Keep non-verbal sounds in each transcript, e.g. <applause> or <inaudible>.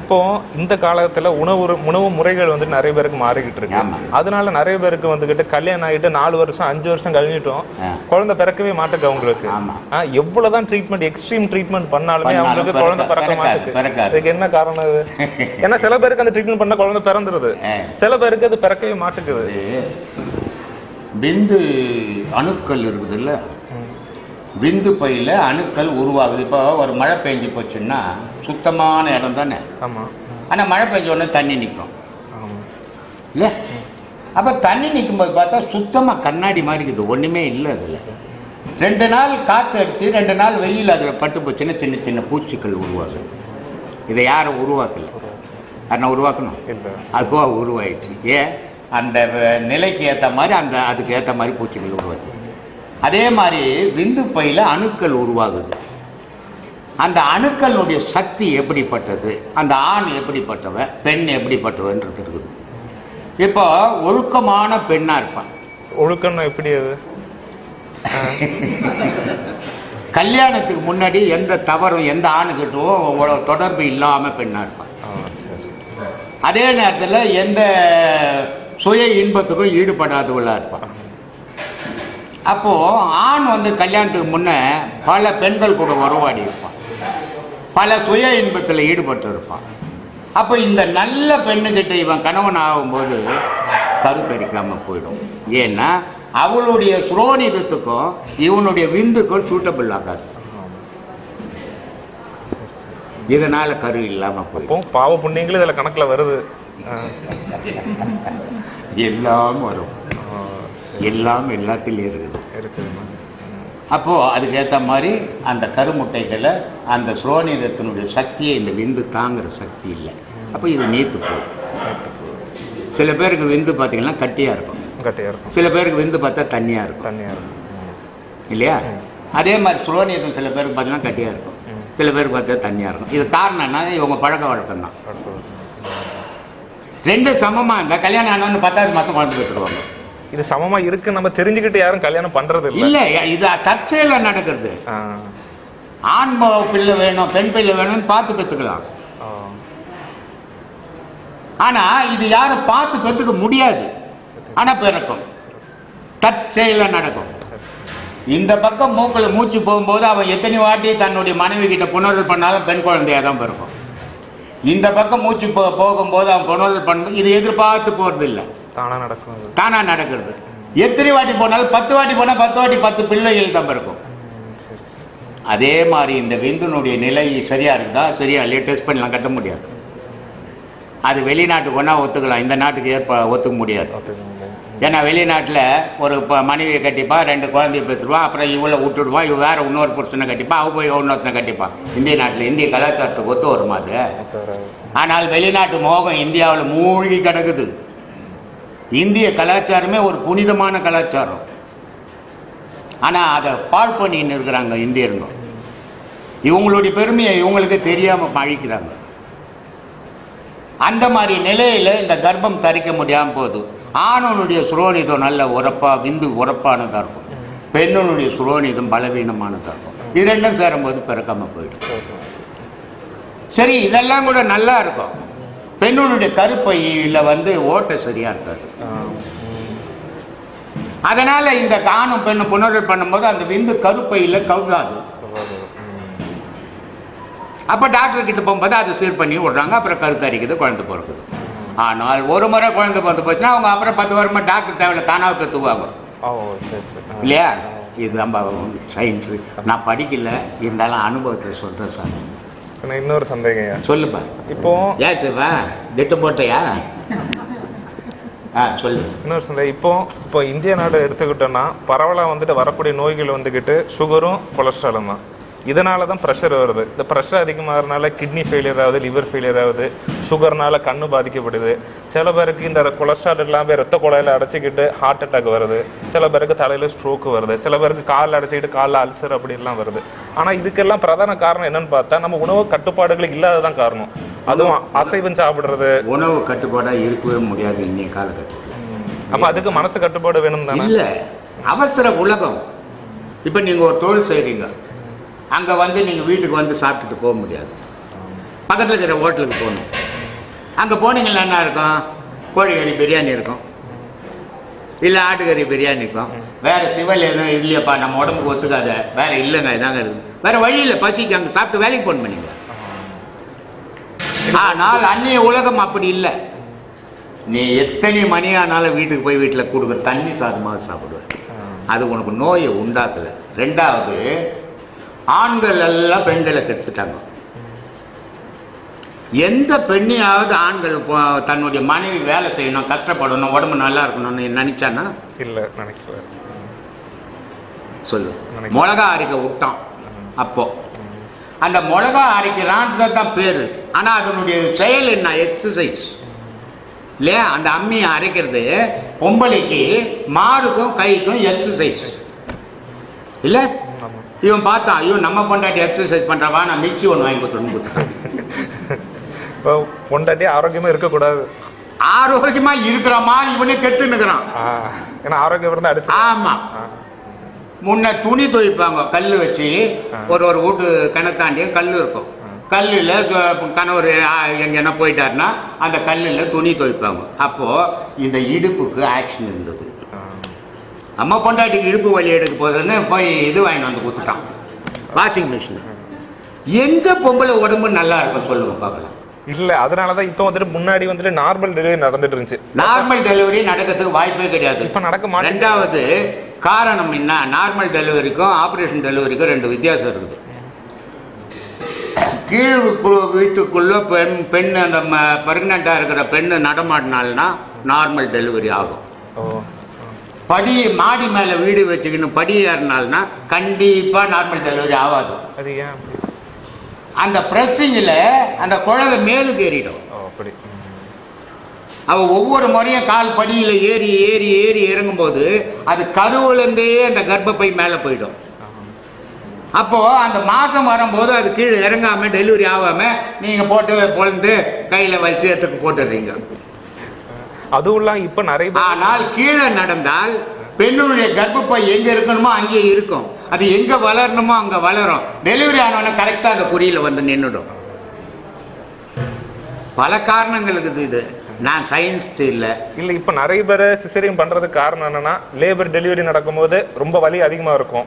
இப்போ இந்த காலத்துல உணவு உணவு முறைகள் வந்து நிறைய பேருக்கு மாறிக்கிட்டு இருக்கு. அதனால நிறைய பேருக்கு வந்துகிட்டு கல்யாணம் ஆகிட்டு நாலு வருஷம் அஞ்சு வருஷம் கழிஞ்சிட்டோம். குழந்தை பிறக்கவே மாட்டுக்கு அவங்களுக்கு எவ்வளவுதான் ட்ரீட்மெண்ட் எக்ஸ்ட்ரீம் ட்ரீட்மெண்ட் பண்ணாலுமே அவங்களுக்கு குழந்தை பிறக்க மாட்டுக்கு. அதுக்கு என்ன காரணம் அது <laughs> ஏன்னா சில பேருக்கு அந்த ட்ரீட்மெண்ட் பண்ணா குழந்தை பிறந்துருது. சில பேருக்கு அது பிறக்கவே மாட்டுக்குது விந்து அணுக்கள் இருக்குதுல்ல விந்து பையில அணுக்கள் உருவாகுது. இப்போ ஒரு மழை பெஞ்சு போச்சுன்னா சுத்தமான இடம் தானே? ஆனால் மழை பெஞ்ச உடனே தண்ணி நிற்கும் இல்லை? அப்போ தண்ணி நிற்கும்போது பார்த்தா சுத்தமாக கண்ணாடி மாதிரி இருக்குது. ஒன்றுமே இல்லை அதில். ரெண்டு நாள் காற்று அடித்து ரெண்டு நாள் வெயில் அதில் பட்டு போச்சுன்னா சின்ன சின்ன பூச்சிகள் உருவாகுது. இதை யாரும் உருவாக்கல? யாரை உருவாக்கணும்? அதுவாக உருவாயிடுச்சு. ஏன்? அந்த நிலைக்கு ஏற்ற மாதிரி அந்த அதுக்கு ஏற்ற மாதிரி பூச்சிகள் உருவாச்சு. அதே மாதிரி விந்து பையில் அணுக்கள் உருவாகுது. அந்த அணுக்களுடைய சக்தி எப்படிப்பட்டது? அந்த ஆண் எப்படிப்பட்டவன் பெண் எப்படிப்பட்டவன்றது இருக்குது. இப்போ ஒழுக்கமான பெண்ணாக இருப்பான். ஒழுக்கம்னா எப்படி அது? கல்யாணத்துக்கு முன்னாடி எந்த தவறும் எந்த ஆணுக்கிட்டவும் உங்களோட தொடர்பு இல்லாமல் பெண்ணாக இருப்பான். அதே நேரத்தில் எந்த சுய இன்பத்துக்கும் ஈடுபடாதவளாக இருப்பான். அப்போது ஆண் வந்து கல்யாணத்துக்கு முன்னே பல பெண்கள் கூட உறவாடி இருப்பான். பல சுய இன்பத்தில் ஈடுபட்டு இருப்பான் அப்போ இந்த நல்ல பெண்ணுக்கிட்ட இவன் கணவன் ஆகும்போது கருத்தரிக்காமல் போயிடும். ஏன்னா அவளுடைய சுரோனிதத்துக்கும் இவனுடைய விந்துக்கும் சூட்டபிள் ஆகாது. இதனால் கரு இல்லாமல் போயிடும். பாவ புண்ணியங்களும் இதுல கணக்குல வருது. எல்லாம் வரும். எல்லாம் எல்லாத்திலையும் இருக்குது. அப்போது அதுக்கேற்ற மாதிரி அந்த கருமுட்டைகளை அந்த சுரோனிதத்தினுடைய சக்தியை இந்த விந்து தாங்குற சக்தி இல்லை. அப்போ இது நீத்து போகுது. சில பேருக்கு விந்து பார்த்தீங்கன்னா கட்டியாக இருக்கும். கட்டியா இருக்கும். சில பேருக்கு விந்து பார்த்தா தண்ணியாக இருக்கும். தண்ணியா இருக்கும். இல்லையா? அதே மாதிரி சுரோனிதம் சில பேருக்கு பார்த்தீங்கன்னா கட்டியாக இருக்கும். சில பேருக்கு பார்த்தா தண்ணியாக இருக்கும். இது காரணம் என்ன இவங்க பழக்க வழக்கம் தான். ரெண்டு சமமாக இருந்தால் கல்யாணம் ஆனவன்னு பத்தாவது மாதம் குழந்தை பெற்றுடுவாங்க இது சமமா இருக்கு நம்ம தெரிஞ்சுக்கிட்டு யாரும் கல்யாணம் பண்றது இல்ல இது தற்செயலில் நடக்கிறது. ஆண் பிள்ளை வேணும் பெண் பிள்ளை வேணும்னு பார்த்து பெற்றுக்கலாம் ஆ, ஆனால் இது யாரும் பார்த்து பெற்றுக்க முடியாது. ஆனால் பிறக்கும். தற்செயலில் நடக்கும். இந்த பக்கம் மூக்கில் மூச்சு போகும்போது அவன் எத்தனை வாட்டி தன்னுடைய மனைவி கிட்ட புணர்வு பண்ணாலும் பெண் குழந்தையாக தான் பிறக்கும். இந்த பக்கம் மூச்சு போ போகும்போது அவன் புணர்வு பண்ணும் இது எதிர்பார்த்து போகிறது இல்லை தானா நடக்கும். தானாக நடக்கிறது. எத்தனை வாட்டி போனாலும் பத்து வாட்டி போனால் பத்து வாட்டி பத்து பிள்ளைகள் தான் பிறக்கும். ம், சரி சரி. அதே மாதிரி இந்த விந்துனுடைய நிலை சரியாக இருக்குதா? சரியா இல்லையா? டெஸ்ட் பண்ணலாம் கட்ட முடியாது. அது வெளிநாட்டுக்கு ஒன்றா ஒத்துக்கலாம். இந்த நாட்டுக்கு ஏற்ப ஒத்துக்க முடியாது. ஏன்னா வெளிநாட்டில் ஒரு இப்போ மனைவியை கட்டிப்பான் ரெண்டு குழந்தைய பெற்றுருவான் அப்புறம் இவளை விட்டுடுவான் இவ வேற இன்னொரு புருஷனை கட்டிப்பான் அவ போய் இன்னொருத்தனை கட்டிப்பான் இந்திய நாட்டில் இந்திய கலாச்சாரத்துக்கு ஒத்து வருமா அது. ஆனால் வெளிநாட்டு மோகம் இந்தியாவில் மூழ்கி கிடக்குது. இந்திய கலாச்சாரமே ஒரு புனிதமான கலாச்சாரம். ஆனால் அதை பாழ் பண்ணின்னு இருக்கிறாங்க இந்தியருங்க இவங்களுடைய பெருமையை இவங்களுக்கு தெரியாமல் அழிக்கிறாங்க அந்த மாதிரி நிலையில் இந்த கர்ப்பம் தரிக்க முடியாமல் போகுது. ஆணனுடைய சுரோனிதம் நல்ல உரப்பாக விந்து உரப்பானதாக இருக்கும். பெண்ணனுடைய சுரோனிதம் பலவீனமானதாக இருக்கும். இது ரெண்டும் சேரும்போது பிறக்காமல் போயிடும். சரி இதெல்லாம் கூட நல்லா இருக்கும். பெண்ணுடைய கருப்பையில் வந்து ஓட்டை சரியாக இருக்காது. அதனால் இந்த ஆணும் பெண்ணும் புணர்வு பண்ணும்போது அந்த விந்து கருப்பையில். ம், அப்போ டாக்டர் கிட்ட போகும்போது அதை சீர் பண்ணி விடுறாங்க அப்புறம் கருத்து அரிக்குது குழந்தை பிறக்குது. ஆனால் ஒரு முறை குழந்தை பிறந்து போச்சுன்னா அவங்க அப்புறம் பத்து வருமா டாக்டர் தேவையில்ல தானாக பெற்றுவாங்க ஓ சரி சரி. ஆ. இல்லையா? இது நம்ம சயின்ஸு நான் படிக்கல இருந்தாலும் அனுபவத்தை சொல்கிறேன் சார். இன்னொரு சந்தேகம் ஐயா. சொல்லுப்பா. இப்போ ஏன் சிவா திட்டு போட்டையா? ஆ சொல்லு. இன்னொரு சந்தேகம். இப்போ இப்போ இந்திய நாடு எடுத்துக்கிட்டோம்னா பரவலாக வந்துட்டு வரக்கூடிய நோய்கள் வந்துக்கிட்டு சுகரும் கொலஸ்ட்ராலும் தான். இதனால தான் ப்ரெஷர் வருது. இந்த ப்ரெஷர் அதிகமாகறதுனால கிட்னி ஃபெயிலியர் ஆகுது லிவர் ஃபெயிலியர் ஆகுது சுகர்னால கண்ணு பாதிக்கப்படுது. சில பேருக்கு இந்த கொலஸ்ட்ரால் இல்லாமல் ரத்த குழாயில அடைச்சிக்கிட்டு ஹார்ட் அட்டாக் வருது. சில பேருக்கு தலையில ஸ்ட்ரோக் வருது. சில பேருக்கு காலில் அடைச்சிக்கிட்டு காலில் அல்சர் அப்படிலாம் வருது. ஆனால் இதுக்கெல்லாம் பிரதான காரணம் என்னன்னு பார்த்தா நம்ம உணவு கட்டுப்பாடுகள் இல்லாததான் காரணம். அதுவும் அசைவம் சாப்பிடுறது. உணவு கட்டுப்பாடாக இருக்கவே முடியாது இன்னைய காலகட்டத்தில். அப்ப அதுக்கு மனசு கட்டுப்பாடு வேணும் தானே? இல்லை. அவசர உலகம். இப்போ நீங்கள் ஒரு தொழில் செய்கிறீங்க அங்கே வந்து நீங்கள் வீட்டுக்கு வந்து சாப்பிட்டுட்டு போக முடியாது. பக்கத்தில் இருக்கிற ஹோட்டலுக்கு போகணும். அங்கே போனீங்கன்னா என்ன இருக்கும்? கோழிக்கறி பிரியாணி இருக்கும். இல்லை ஆட்டுக்கறி பிரியாணி இருக்கும். வேறு சிவல் எதுவும் இல்லையப்பா நம்ம உடம்புக்கு ஒத்துக்காத. வேற இல்லைங்க இதாங்க இருக்குது. வேறு வழி இல்லை பசிக்கு அங்கே சாப்பிட்டு வேலைக்கு போன் பண்ணிங்க ஆனால் அந்நிய உலகம் அப்படி இல்லை. நீ எத்தனை மணி ஆனாலும் வீட்டுக்கு போய் வீட்டில் கொடுக்குற தண்ணி சாதமாக சாப்பிடுவேன். அது உனக்கு நோயை உண்டாக்கல. ரெண்டாவது ஆண்கள் எல்லாம் பெண்களை கெடுத்துட்டாங்க எந்த பெண்ணையாவது ஆண்கள் தன்னுடைய மனைவி வேலை செய்யணும் கஷ்டப்படணும் உடம்பு நல்லா இருக்கணும்னு நினைச்சானா இல்ல நினைக்கல. சொல்லு. மிளகா அரைக்க விட்டான் அப்போ. அந்த மிளகா அரைக்கிறான்றது தான் பேர். ஆனால் அதனுடைய செயல் என்ன? எக்ஸசைஸ் இல்லையா? அந்த அம்மியை அரைக்கிறது பொம்பளைக்கு மாருக்கும் கைக்கும் எக்ஸசைஸ் இல்லை? இவன் பார்த்தான் ஐயோ நம்ம பொண்டாட்டி எக்ஸசைஸ் பண்ணுறவா நான் மிக்ஸி ஒன்று வாங்கி கொடுத்துருன்னு கொடுத்தான் இப்போ பொண்டாட்டி ஆரோக்கியமா இருக்கக்கூடாது. ஆரோக்கியமா இருக்கிற மாதிரி இவனே கெட்டுன்னுக்குறான் ஆ, ஏன்னா ஆரோக்கியம் இருந்தா அடிச்சு ஆமா. ஆ. முன்ன துணி துவைப்பாங்க கல் வச்சு. ஒரு ஒரு வீட்டு கிணத்தாண்டியும் கல் இருக்கும். கல்லில் கணவர் எங்கன்னா போயிட்டாருன்னா அந்த கல்லில் துணி துவைப்பாங்க. அப்போது இந்த இடுப்புக்கு ஆக்ஷன் இருந்தது. அம்மா பொண்டாட்டிக்கு இடுப்பு வலி எடுக்க போகுதுன்னு போய் இது வாங்கிட்டு வந்து கொடுத்துட்டான். வாஷிங் மிஷின் எந்த பொம்பளை உடம்பு நல்லா இருக்கும் சொல்லுங்க பார்க்கலாம் இல்ல அதனாலதான் இப்போ வந்துட்டு முன்னாடி வந்துட்டு நார்மல் டெலிவரி நடந்துட்டு இருந்துச்சு. நார்மல் டெலிவரி நடக்கிறதுக்கு வாய்ப்பே கிடையாது. இப்ப நடக்க ரெண்டாவது காரணம் என்ன? நார்மல் டெலிவரிக்கும் ஆப்ரேஷன் டெலிவரிக்கும் ரெண்டு வித்தியாசம் இருக்குது. கீழ் வீட்டுக்குள்ள பெண் பெண் அந்த ப்ரெக்னெண்ட்டாக இருக்கிற பெண்ணு நடமாடினால்னா நார்மல் டெலிவரி ஆகும். படி மாடி மேலே வீடு வச்சுக்கின்னு படி ஏறினால்னா கண்டிப்பாக நார்மல் டெலிவரி ஆகாது? அந்த ப்ரெஸ்ஸிங்கில் அந்த குழந்தை மேலுக்கு ஏறிடும். அவள் ஒவ்வொரு முறையும் கால் படியில் ஏறி ஏறி ஏறி இறங்கும்போது அது கருவிலேருந்தே அந்த கர்ப்பப்பை மேலே போயிடும். அப்போது அந்த மாதம் வரும்போது அது கீழே இறங்காம டெலிவரி ஆகாமல் நீங்கள் போட்டு பொழுந்து கையில் வச்சு எடுத்துக்கு போட்டுடுறீங்க. அதுவும் இப்ப நிறைய ஆனால் கீழே நடந்தால் பெண்ணுடைய கர்ப்பப்பை எங்கே இருக்கணுமோ அங்கேயே இருக்கும். அது எங்கே வளரணுமோ அங்கே வளரும். டெலிவரி ஆனவொடனே கரெக்டாக அந்த குறியில் வந்து நின்றுடும் பல காரணங்கள் இருக்குது இது. நான் சயின்ஸ்ட் இல்லை. இல்ல இப்ப நிறைய பேர் சிசேரியன் பண்றதுக்கு காரணம் என்னன்னா லேபர் டெலிவரி நடக்கும்போது ரொம்ப வலி அதிகமா இருக்கும்.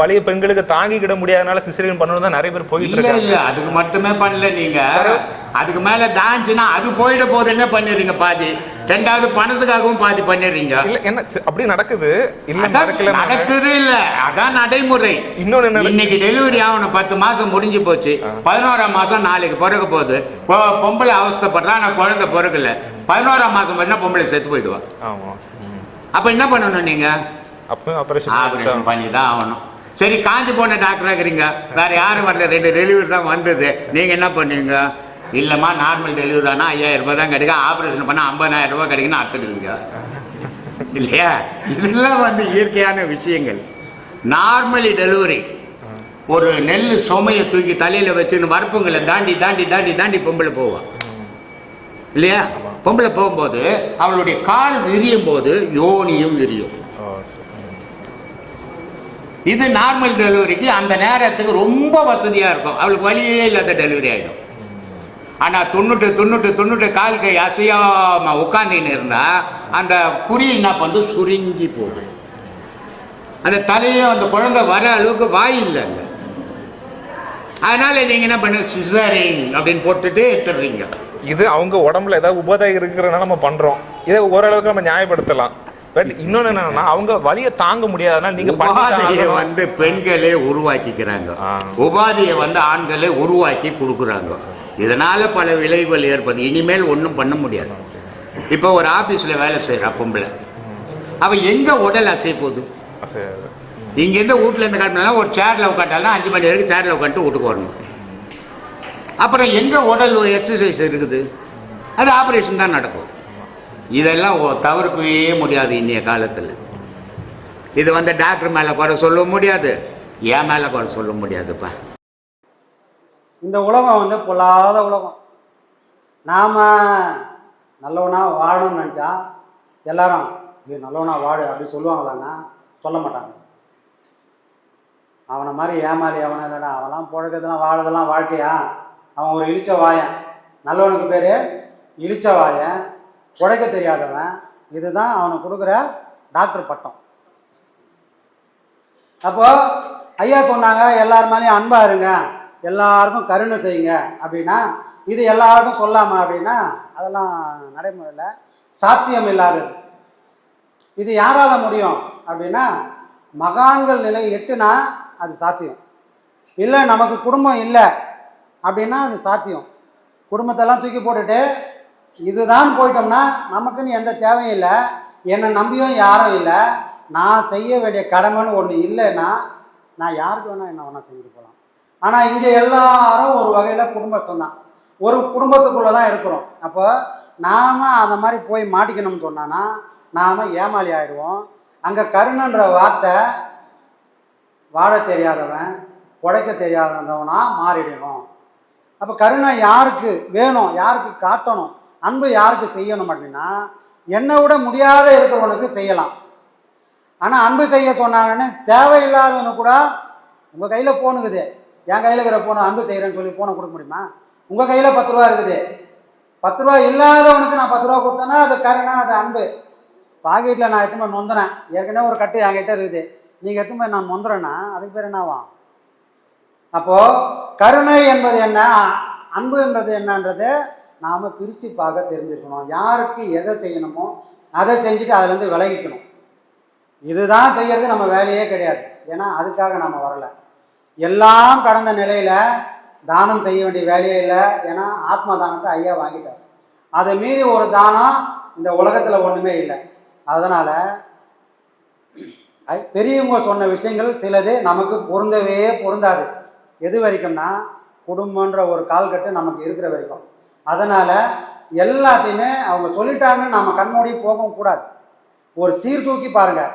வலியை பெண்களுக்கு தாங்கிக்கிட முடியாதனால சிசேரியன் பண்ணணும் தான் நிறைய பேர் போயிட்டு இல்ல இருக்காங்க. இல்ல அதுக்கு மட்டுமே பண்ணல நீங்க. அதுக்கு மேல டான்ஸ்னா அது போயிட போது என்ன பண்ணிடுறீங்க பாதி? ரெண்டாவது பணத்துக்காகவும் பாதி பண்ணிடுறீங்க. இல்ல என்ன அப்படி நடக்குது. இல்ல நடக்கல நடக்குது இல்ல. அதான் நடைமுறை. இன்னொன்னு இன்னைக்கு டெலிவரி ஆகணும் பத்து மாசம் முடிஞ்சு போச்சு. பதினோராம் மாசம் நாளைக்கு பிறக்க போகுது. பொம்பளை அவஸ்தைப்படுறா நான் குழந்தை பிறக்கல. பதினோராம் மாசம் பண்ணா பொம்பளை செத்து போயிடுவா. ஆமா. அப்ப என்ன பண்ணணும் நீங்க? ஆபரேஷன் ஆபரேஷன் பண்ணி தான் ஆகணும். சரி காஞ்சி போன டாக்டரா இருக்கிறீங்க. வேற யாரும் வரல. ரெண்டு டெலிவரி தான் வந்தது. நீங்க என்ன பண்ணுவீங்க இல்லம்மா நார்மல் டெலிவரி ஆனா ஐயாயிரம் ரூபாய் தான் கிடைக்கும். ஆபரேஷன் பண்ணா ஐம்பதாயிரம் ரூபாய் கிடைக்குன்னு அர்த்தடுவீங்க இல்லையா? இதெல்லாம் வந்து இயற்கையான விஷயங்கள். நார்மலி டெலிவரி ஒரு நெல் சுமையை தூக்கி தலையில வச்சுன்னு வரப்புங்களை தாண்டி தாண்டி தாண்டி தாண்டி பொம்பளை போவான் இல்லையா? பொம்பளை போகும்போது அவளுடைய கால் விரியும் போது யோனியும் விரியும். இது நார்மல் டெலிவரிக்கு அந்த நேரத்துக்கு ரொம்ப வசதியாக இருக்கும். அவளுக்கு வழியே இல்லாத டெலிவரி ஆகிடும் ஆனால் தொண்ணூட்டு தொண்ணூட்டு தொண்ணூட்டு கால் கை அசையாமல் உட்காந்துன்னு இருந்தால் அந்த குறி என்ன வந்து சுருங்கி போகும் அந்த தலையும் அந்த குழந்தை வர அளவுக்கு வாய் இல்லை அதனால் அதனால நீங்கள் என்ன பண்ணு? சிசரிங் அப்படின்னு போட்டுட்டு எடுத்துடுறீங்க. இது அவங்க உடம்புல ஏதாவது உபாதை இருக்கிறனால நம்ம பண்ணுறோம் இதை ஓரளவுக்கு நம்ம நியாயப்படுத்தலாம். பட் இன்னொன்னு என்னன்னா அவங்க வலியை தாங்க முடியாதனால நீங்க உபாதையை வந்து பெண்களே உருவாக்கிக்கிறாங்க. உபாதையை வந்து ஆண்களே உருவாக்கி கொடுக்குறாங்க. இதனால பல விளைவுகள் ஏற்பது இனிமேல் ஒன்றும் பண்ண முடியாது. இப்போ ஒரு ஆபீஸ்ல வேலை செய்யறா பொம்பளை. அவ எங்க உடல் அசை போகுது. இங்கேருந்து வீட்டில் இருந்து கிளம்பினா ஒரு சேரில் உட்காட்டாலும் அஞ்சு மணி வரைக்கும் சேரில் உட்காந்துட்டு வீட்டுக்கு வரணும். அப்புறம் எங்கே உடல் எக்ஸசைஸ் இருக்குது? அது ஆப்ரேஷன் தான் நடக்கும். இதெல்லாம் தவிர்க்கவே முடியாது இன்றைய காலத்தில். இது வந்து டாக்டர் மேலே குறை சொல்ல முடியாது என் மேலே குறை சொல்ல முடியாதுப்பா. இந்த உலகம் வந்து பொல்லாத உலகம். நாம் நல்லவனாக வாழணும்னு நினச்சா எல்லாரும் இது நல்லவனாக வாழு அப்படின்னு சொல்லுவாங்களான்னா சொல்ல மாட்டாங்க. அவனை மாதிரி ஏமாளி அவனை இல்லைடா அவன்லாம் புழக்கிறதுலாம் வாழதெல்லாம் வாழ்க்கையா? அவன் ஒரு இழிச்ச வாயன். நல்லவனுக்கு பேர் இழிச்ச வாயன். உடைக்க தெரியாதவன் இதுதான் அவனுக்கு கொடுக்குற டாக்டர் பட்டம். அப்போ ஐயா சொன்னாங்க எல்லார் மேலேயும் அன்பா இருங்க எல்லாருக்கும் கருணை செய்யுங்க அப்படின்னா இது எல்லாருக்கும் சொல்லாமா அப்படின்னா அதெல்லாம் நடைமுறையில் சாத்தியம் இல்லாதது இது யாரால முடியும் அப்படின்னா மகான்கள் நிலை எட்டுனா அது சாத்தியம். இல்லை நமக்கு குடும்பம் இல்லை அப்படின்னா அது சாத்தியம். குடும்பத்தெல்லாம் தூக்கி போட்டுட்டு இதுதான் போயிட்டோம்னா நமக்குன்னு எந்த தேவையும் இல்லை. என்னை நம்பியும் யாரும் இல்லை. நான் செய்ய வேண்டிய கடமைன்னு ஒன்று இல்லைன்னா நான் யாருக்கு வேணால் என்ன வேணால் செஞ்சுட்டு போகலாம் ஆனால் இங்கே எல்லாரும் ஒரு வகையில் குடும்பஸ்தம் தான். ஒரு குடும்பத்துக்குள்ளே தான் இருக்கிறோம். அப்போ நாம் அந்த மாதிரி போய் மாட்டிக்கணும்னு சொன்னான்னா நாம் ஏமாளி ஆயிடுவோம். அங்கே கருணன்ற வார்த்தை வாழ தெரியாதவன் உழைக்க தெரியாதவனா மாறிடணும் அப்போ கருணை யாருக்கு வேணும்? யாருக்கு காட்டணும்? அன்பு யாருக்கு செய்யணும் அப்படின்னா என்னை விட முடியாத இருக்கிறவனுக்கு செய்யலாம். ஆனால் அன்பு செய்ய சொன்னாங்கன்னு தேவையில்லாதவனு கூட உங்கள் கையில் ஃபோன் இருக்குது. என் கையில் இருக்கிற ஃபோனை அன்பு செய்கிறேன்னு சொல்லி ஃபோனை கொடுக்க முடியுமா? உங்கள் கையில் பத்து ரூபா இருக்குது. பத்து ரூபா இல்லாதவனுக்கு நான் பத்து ரூபா கொடுத்தேன்னா அது கருணா அது அன்பு. பாக்கெட்டில் நான் எத்தனை நொந்துறேன்? ஏற்கனவே ஒரு கட்டு என்கிட்ட இருக்குது. நீங்கள் எத்தனை நான் நொந்துறேன்னா அதுக்கு பேர் என்னவாம் அப்போது கருணை என்பது என்ன? அன்பு என்பது என்னன்றது நாம் பிரித்து பார்க்க தெரிஞ்சிருக்கணும் யாருக்கு எதை செய்யணுமோ அதை செஞ்சுட்டு அதுலேருந்து விலகிக்கணும். இதுதான் செய்கிறது நம்ம வேலையே கிடையாது. ஏன்னா அதுக்காக நம்ம வரலை. எல்லாம் கடந்த நிலையில் தானம் செய்ய வேண்டிய வேலையே இல்லை. ஏன்னா ஆத்ம தானத்தை ஐயா வாங்கிட்டார். அதை மீறி ஒரு தானம் இந்த உலகத்தில் ஒன்றுமே இல்லை. அதனால் ஐ- பெரியவங்க சொன்ன விஷயங்கள் சிலது நமக்கு பொருந்தவே பொருந்தாது. எது வரைக்கும்னா குடும்பன்ற ஒரு கால்கட்டு நமக்கு இருக்கிற வரைக்கும். அதனால் எல்லாத்தையுமே அவங்க சொல்லிட்டாங்கன்னு நம்ம கண்மூடி போகவும் கூடாது. ஒரு சீர்தூக்கி பாருங்கள்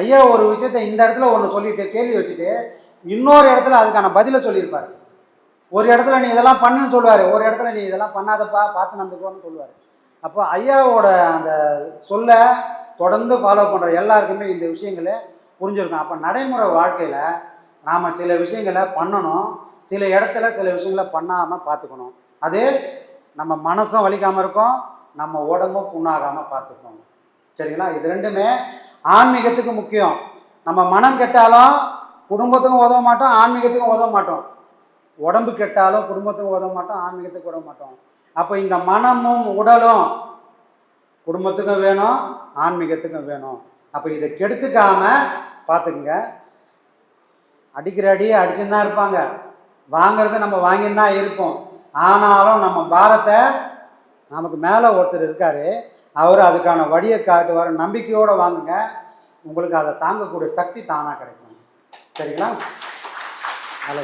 ஐயா ஒரு விஷயத்த இந்த இடத்துல ஒன்று சொல்லிட்டு கேள்வி வச்சுட்டு இன்னொரு இடத்துல அதுக்கான பதிலை சொல்லியிருப்பாரு. ஒரு இடத்துல நீ இதெல்லாம் பண்ணுன்னு சொல்லுவார். ஒரு இடத்துல நீ இதெல்லாம் பண்ணாதப்பா பார்த்து நடந்துக்கோன்னு சொல்லுவார். அப்போ ஐயாவோட அந்த சொல்ல தொடர்ந்து ஃபாலோ பண்ணுற எல்லாருக்குமே இந்த விஷயங்களை புரிஞ்சிருக்கும். அப்போ நடைமுறை வாழ்க்கையில் நாம் சில விஷயங்களை பண்ணணும். சில இடத்துல சில விஷயங்களை பண்ணாமல் பார்த்துக்கணும். அது நம்ம மனசும் வலிக்காமல் இருக்கும் நம்ம உடம்பும் புண்ணாகாமல் பார்த்துக்கணும் சரிங்களா? இது ரெண்டுமே ஆன்மீகத்துக்கு முக்கியம். நம்ம மனம் கெட்டாலும் குடும்பத்துக்கும் உதவ மாட்டோம் ஆன்மீகத்துக்கும் உதவ மாட்டோம். உடம்பு கெட்டாலும் குடும்பத்துக்கும் உதவ மாட்டோம் ஆன்மீகத்துக்கு உதவ மாட்டோம். அப்போ இந்த மனமும் உடலும் குடும்பத்துக்கும் வேணும் ஆன்மீகத்துக்கும் வேணும். அப்போ இதை கெடுத்துக்காம பார்த்துக்குங்க. அடிக்கிற அடியே அடிச்சுன்னு தான் இருப்பாங்க. வாங்கிறத நம்ம வாங்கின்னு தான் இருப்போம். ஆனாலும் நம்ம பாரத்தை நமக்கு மேலே ஒருத்தர் இருக்கார் அவர் அதுக்கான வழியை காட்டுவார் நம்பிக்கையோடு வாங்குங்க. உங்களுக்கு அதை தாங்கக்கூடிய சக்தி தானாக கிடைக்கும். சரிங்களா? நல்ல